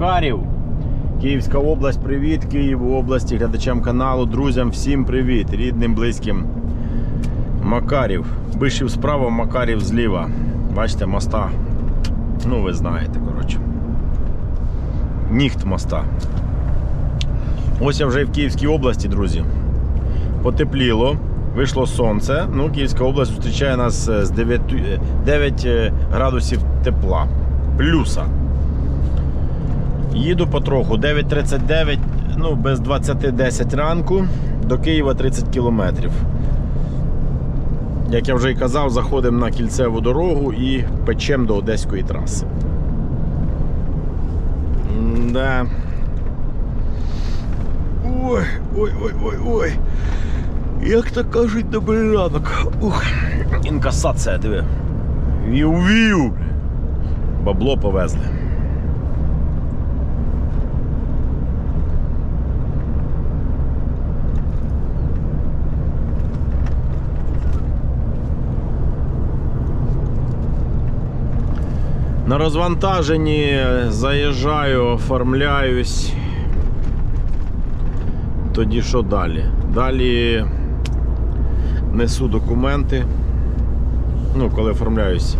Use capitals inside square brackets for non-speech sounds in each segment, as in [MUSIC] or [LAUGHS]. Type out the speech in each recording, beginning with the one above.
Макарів. Київська область, привіт, Київ області, глядачам каналу, друзям, всім привіт, рідним, близьким. Макарів. Бишів справа, Макарів зліва. Бачите, моста. Ну, ви знаєте, коротше. Ніхт моста. Ось я вже в Київській області, друзі. Потепліло, вийшло сонце. Ну, Київська область зустрічає нас з 9, е, 9 е, градусів тепла. Плюса. Їду потроху. 9.39, ну, без 20.10 ранку. До Києва 30 кілометрів. Як я вже і казав, заходимо на кільцеву дорогу і печемо до Одеської траси. Да. Ой, ой, ой, ой, ой. Як то кажуть, добрий ранок. Ух, інкасація, диви. Вів-вів. Бабло повезли. На розвантаженні заїжджаю, оформляюсь. Тоді що далі? Далі несу документи. Ну, коли оформляюсь,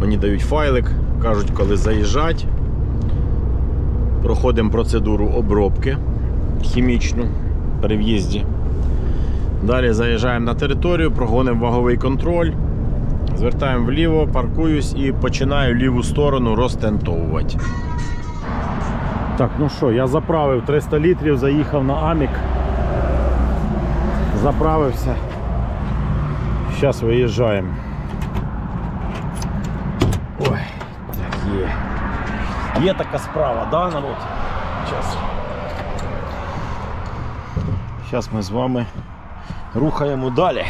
мені дають файлик, кажуть, коли заїжджать. Проходимо процедуру обробки хімічну при в'їзді. Далі заїжджаємо на територію, прогонимо ваговий контроль. Звертаємо вліво, паркуюсь і починаю ліву сторону розтентовувати. Так, ну що, я заправив 300 літрів, заїхав на Амік. Заправився. Зараз виїжджаємо. Ой, так є. Є така справа, да, народ? Зараз. Зараз ми з вами рухаємо далі.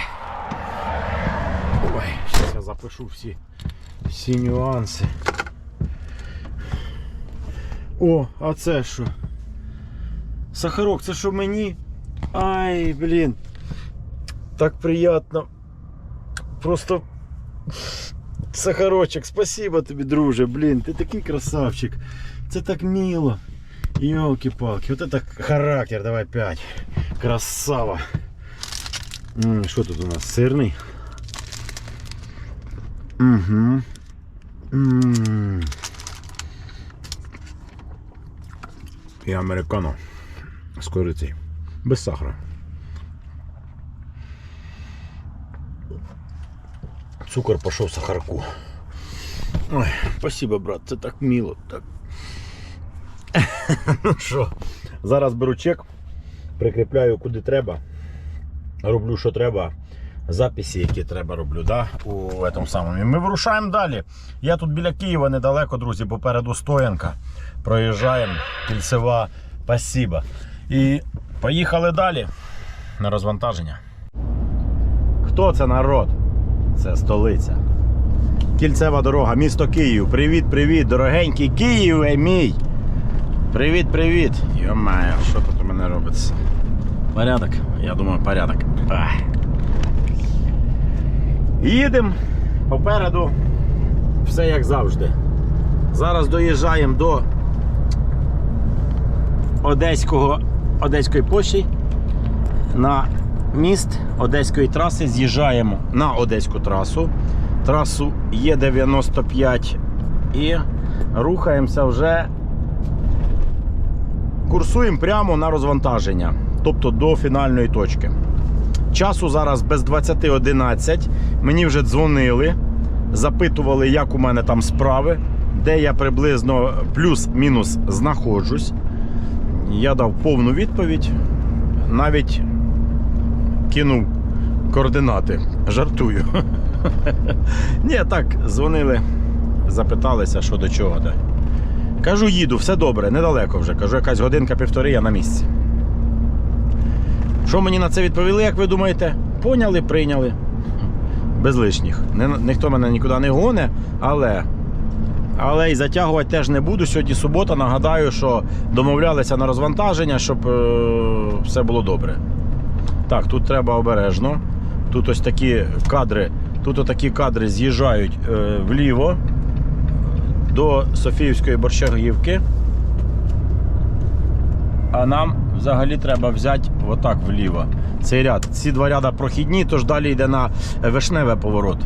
Ой, зараз я запишу всі, всі нюанси. О, а це що? Сахарок, це що мені? Ай, блін. Так приємно. Просто Сахарочок, спасибо тобі, друже, блін, ти такий красавчик. Це так мило. Йолки-палки, от это характер, давай 5. Красава. М, Що тут у нас? Сирний? Угу. І американо з корицею. Без сахара. Цукор пішов сахарку. Ой, спасибо, брат, це так мило. Так. [LAUGHS] ну що, зараз беру чек, прикріпляю куди треба. Роблю, що треба. Записи, які треба роблю, да, у цьому самому. Ми вирушаємо далі. Я тут біля Києва недалеко, друзі, попереду стоянка. Проїжджаємо, кільцева, спасибо. І поїхали далі на розвантаження. Хто це народ? Це столиця. Кільцева дорога, місто Київ. Привіт, привіт, дорогенький Київ е, мій. Привіт, привіт. Йомаю, що тут у мене робиться? Порядок? Я думаю, порядок. Ах. Їдемо попереду. Все як завжди. Зараз доїжджаємо до Одеського, Одеської площі на міст Одеської траси. З'їжджаємо на Одеську трасу. Трасу Є95 і рухаємося вже. Курсуємо прямо на розвантаження, тобто до фінальної точки. Часу зараз без 20.11. Мені вже дзвонили, запитували, як у мене там справи, де я приблизно плюс-мінус знаходжусь. Я дав повну відповідь, навіть кинув координати. Жартую. [LAUGHS] Ні, так, дзвонили, запиталися, що до чого. Кажу, їду, все добре, недалеко вже. Кажу, якась годинка-півтори, я на місці. Що мені на це відповіли, як ви думаєте? Поняли, прийняли. Без лишніх. Ні, ніхто мене нікуди не гоне, але. Але і затягувати теж не буду. Сьогодні субота. Нагадаю, що домовлялися на розвантаження, щоб е, все було добре. Так, тут треба обережно. Тут ось такі кадри. Тут отакі кадри з'їжджають е, вліво до Софіївської борщагівки. а нам взагалі треба взяти отак вліво. Цей ряд. Ці два ряда прохідні, тож далі йде на вишневе поворот.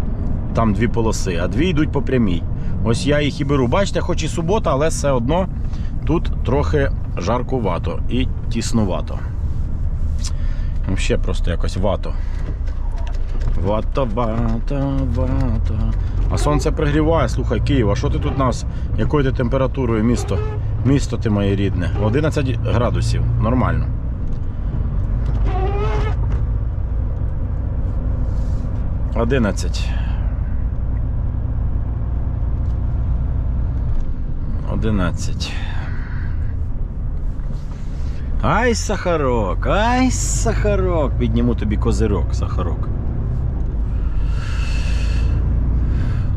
Там дві полоси, а дві йдуть по прямій. Ось я їх і беру. Бачите, хоч і субота, але все одно тут трохи жаркувато і тіснувато. Взагалі просто якось вато. Вато, вато, вато. А сонце пригріває, слухай, Київ, а що ти тут нас? Якою ти температурою місто? Місто ти моє рідне. 11 градусів. Нормально. Одинадцять. Одинадцять. Ай, сахарок, ай, сахарок. Підніму тобі козирок, сахарок.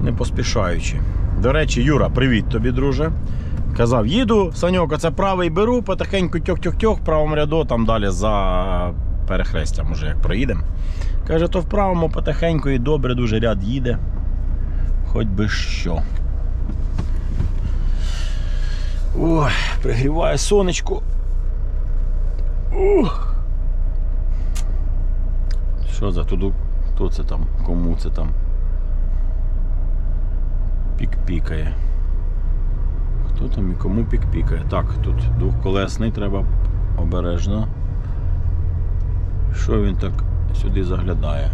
Не поспішаючи. До речі, Юра, привіт тобі, друже. Казав, їду, Саньок, це правий беру, потихеньку тьох-тьох-тьох, правому ряду, там далі за перехрестям, уже як проїдемо. Каже, то в правому потихеньку і добре, дуже ряд їде. Хоч би що. Ой, пригріває сонечко. Ух. Що за туди? Хто це там? Кому це там? Пік-пікає. Хто там і кому пік-пікає? Так, тут двохколесний, треба обережно. Що він так сюди заглядає?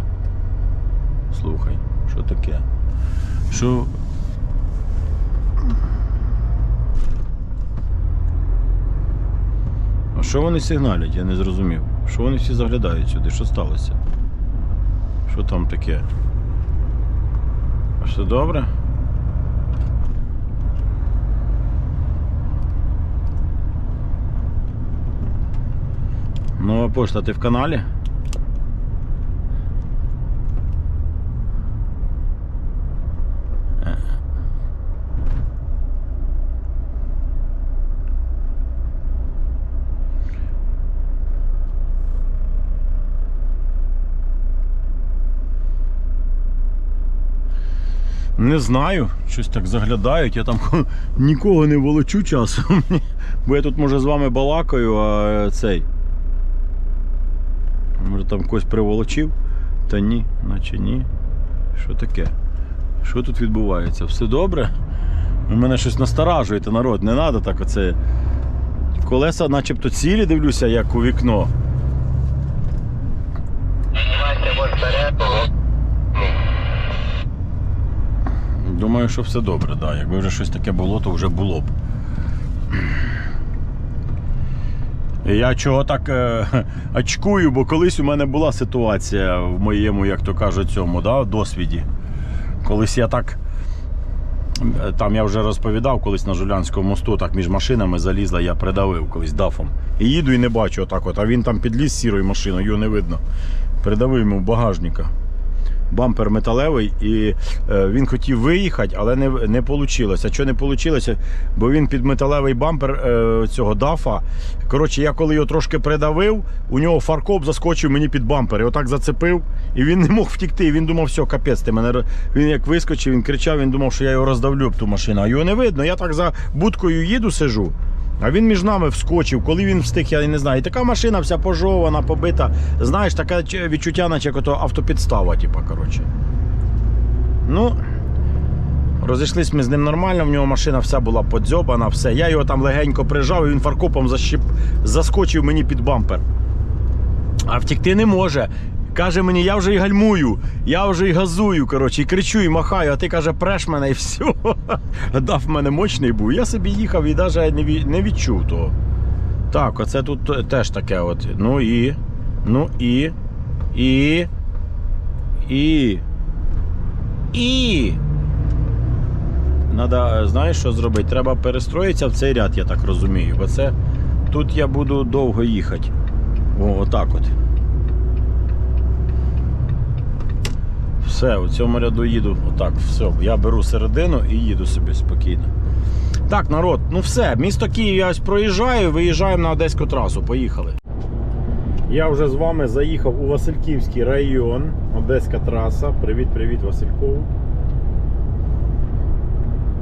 Слухай, що таке? Що. А що вони сигналять? Я не зрозумів. Що вони всі заглядають сюди? Що сталося? Що там таке? А Все добре? Нова пошта, ти в каналі? Не знаю, щось так заглядають, я там [LAUGHS] нікого не волочу часом. [LAUGHS] Бо я тут може з вами балакаю, а цей. Може там когось приволочив? Та ні, наче ні. Що таке? Що тут відбувається? Все добре? У мене щось насторажуєте, народ, не треба так оце. Колеса начебто цілі дивлюся, як у вікно. Думаю, що все добре, да. Якби вже щось таке було, то вже було б. Я чого так е, [LAUGHS] очкую, бо колись у мене була ситуація в моєму, як то кажуть, цьому да, досвіді. Колись я так. Там я вже розповідав, колись на Жулянському мосту так між машинами залізла, я придавив колись дафом. І їду і не бачу отак от, а він там підліз сірою машиною, його не видно. Придавив йому багажника бампер металевий, і е, він хотів виїхати, але не, не вийшло. Що не вийшло? Бо він під металевий бампер е, цього дафа. Коротше, я коли його трошки придавив, у нього фаркоп заскочив мені під бампер. І отак зацепив, і він не мог втікти. Він думав, все, капець, ти мене. Він як вискочив, він кричав, він думав, що я його роздавлю ту машину. А його не видно. Я так за будкою їду, сижу. А він між нами вскочив, коли він встиг, я не знаю. І така машина вся пожована, побита. Знаєш, таке відчуття, наче як автопідстава, типа, коротше. Ну, розійшлись ми з ним нормально, в нього машина вся була подзьобана, все. Я його там легенько прижав, і він фаркопом защіп... заскочив мені під бампер. А втікти не може. Каже мені, я вже й гальмую, я вже й газую, коротше, і кричу, і махаю, а ти каже, преш мене і все. [LAUGHS] Дав мене мощний був. Я собі їхав і навіть не, ві- не відчув того. Так, оце тут теж таке от. Ну і. Ну і. І. І. І. Надо, знаєш, що зробити? Треба перестроїтися в цей ряд, я так розумію. Бо це тут я буду довго їхати. О, отак от. Все, у цьому ряду їду. Отак, все. Я беру середину і їду собі спокійно. Так, народ, ну все, місто Київ я ось проїжджаю, виїжджаємо на Одеську трасу. Поїхали. Я вже з вами заїхав у Васильківський район, Одеська траса. Привіт, привіт, Василькову.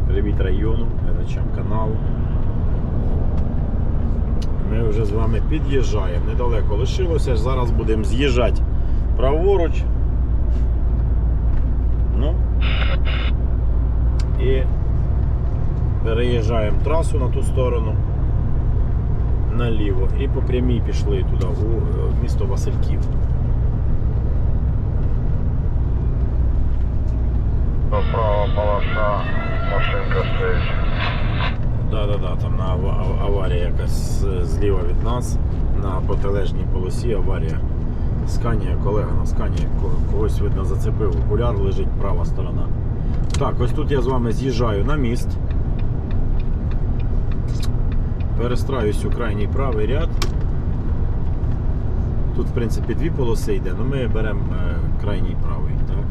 Привіт району, глядачам каналу. Ми вже з вами під'їжджаємо. Недалеко лишилося. Зараз будемо з'їжджати праворуч. І переїжджаємо трасу на ту сторону. Наліво. І по прямій пішли туди, у е, місто Васильків. Справа полоса, машинка стоїть. Да-да-да, там на ава- ав- аварія якась зліва від нас, на протилежній полосі аварія. Сканія, колега на сканії, ко- когось видно зацепив, окуляр лежить права сторона. Так, ось тут я з вами з'їжджаю на міст. Перестраюсь у крайній правий ряд. Тут, в принципі, дві полоси йде, але ми беремо е, крайній правий. Так?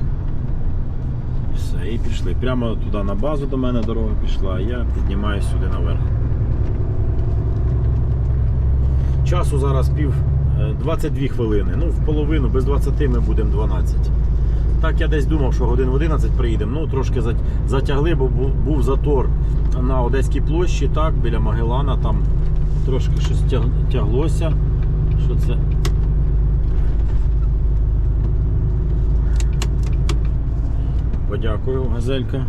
Все, і пішли. Прямо туди на базу до мене дорога пішла, а я піднімаюся сюди наверх. Часу зараз пів 22 хвилини. Ну, в половину, без 20 ми будемо 12. Так я десь думав, що годин в 11 приїдемо. Ну, трошки затягли, бо був затор на Одеській площі, так, біля Магелана, там трошки щось тяглося. Що це? Подякую, газелька.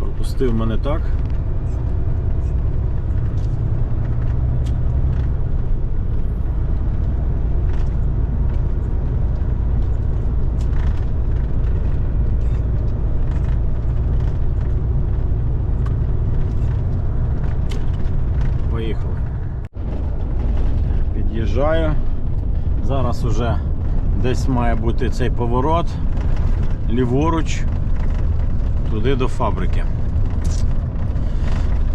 Пропустив мене так. Поїхали. Під'їжджаю. Зараз уже десь має бути цей поворот ліворуч туди до фабрики.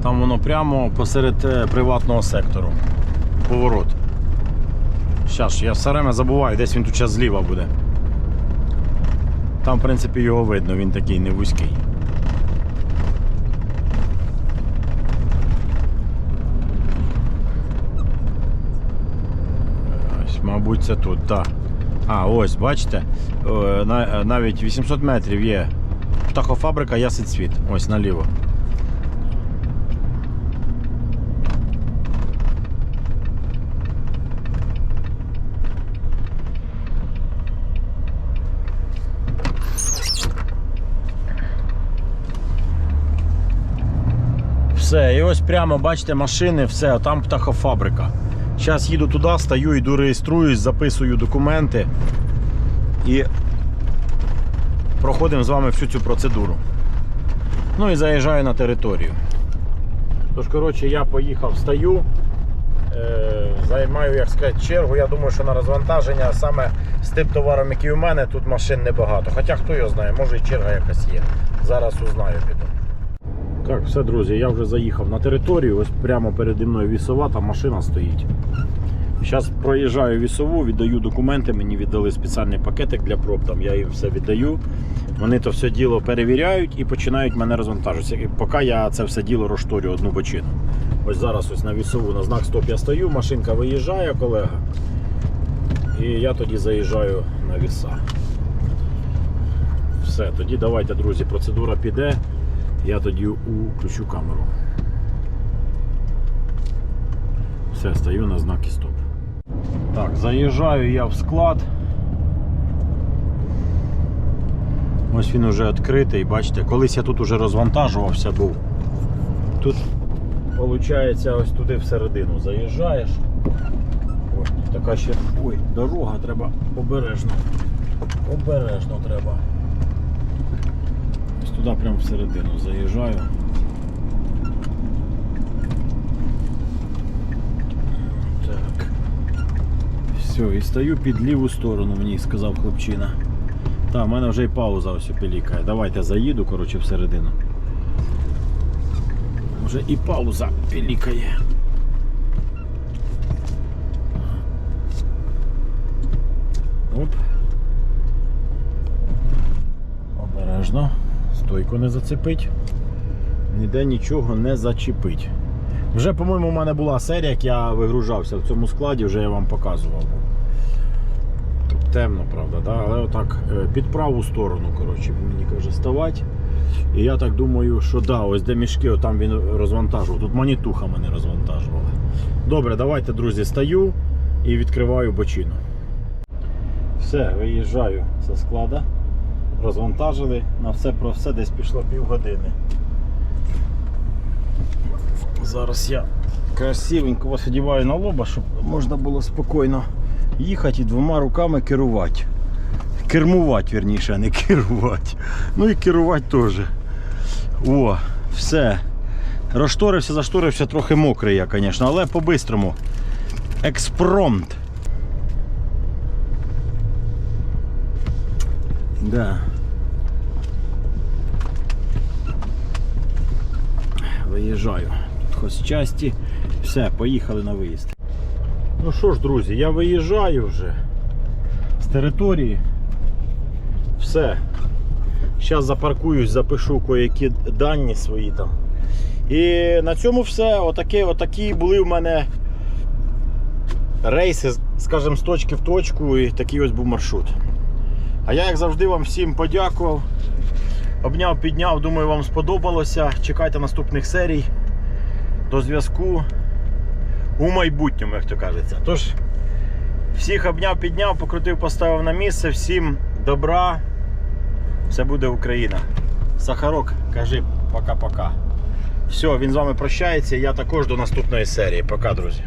Там воно прямо посеред е, приватного сектору. Поворот. Щас, я все время забуваю, десь він тут зараз зліва буде. Там, в принципі, його видно, він такий не вузький. Ось, мабуть, це тут, так. А, ось, бачите, Е, навіть 800 метрів є птахофабрика Ясить Світ. Ось наліво. Все, і ось прямо бачите машини, все, там птахофабрика. Зараз їду туди, стою, йду реєструюсь, записую документи і проходимо з вами всю цю процедуру. Ну і заїжджаю на територію. Тож, коротше, я поїхав, стою, е, займаю, як сказати, чергу. Я думаю, що на розвантаження саме з тим товаром, який у мене, тут машин небагато. Хоча хто його знає, може і черга якась є. Зараз узнаю піду. Так, все, друзі, я вже заїхав на територію. Ось прямо переді мною вісова, там машина стоїть. Зараз проїжджаю вісову, віддаю документи, мені віддали спеціальний пакетик для проб, там я їм все віддаю. Вони то все діло перевіряють і починають мене розвантажувати. Поки я це все діло розшторю одну бочину. Ось зараз ось на вісову на знак стоп я стою, машинка виїжджає, колега. І я тоді заїжджаю на віса. Все, тоді давайте, друзі, процедура піде. Я тоді включу камеру. Все, стою на знаки стоп. Так, заїжджаю я в склад. Ось він уже відкритий, бачите, колись я тут уже розвантажувався був. Тут, виходить, ось туди всередину заїжджаєш. Ось така ще ой, дорога треба обережно. Обережно треба. Туди прямо всередину заїжджаю. Так. Все, і стою під ліву сторону, мені сказав хлопчина. Та, в мене вже і пауза ось пілікає. Давайте заїду, коротше, всередину. Вже і пауза пілікає. Оп. Обережно. Стойку не зацепить. Ніде нічого не зачепить. Вже, по-моєму, у мене була серія, як я вигружався в цьому складі, вже я вам показував. Тут темно, правда, да? але отак е, під праву сторону, коротше, мені каже, ставати. І я так думаю, що да, ось де мішки, там він розвантажував. Тут манітуха мене розвантажували. Добре, давайте, друзі, стаю і відкриваю бочину. Все, виїжджаю зі склада. Розвантажили. На все про все десь пішло півгодини. Зараз я красивенько вас одіваю на лоба, щоб можна було спокійно їхати і двома руками керувати. Кермувати, вірніше, а не керувати. Ну і керувати теж. О, все. Розшторився, зашторився, трохи мокрий я, звісно, але по-бистрому. Експромт. Да. Виїжджаю. Тут хоч часті. Все, поїхали на виїзд. Ну що ж, друзі, я виїжджаю вже з території. Все. Зараз запаркуюсь, запишу кое-які дані свої там. І на цьому все. Отакі, отакі були в мене рейси, скажімо, з точки в точку, і такий ось був маршрут. А я, як завжди, вам всім подякував. Обняв, підняв, думаю, вам сподобалося. Чекайте наступних серій. До зв'язку у майбутньому, як то кажеться. Тож, всіх обняв, підняв, покрутив, поставив на місце. Всім добра. Все буде Україна. Сахарок, кажи пока-пока. Все, він з вами прощається. Я також до наступної серії. Пока, друзі.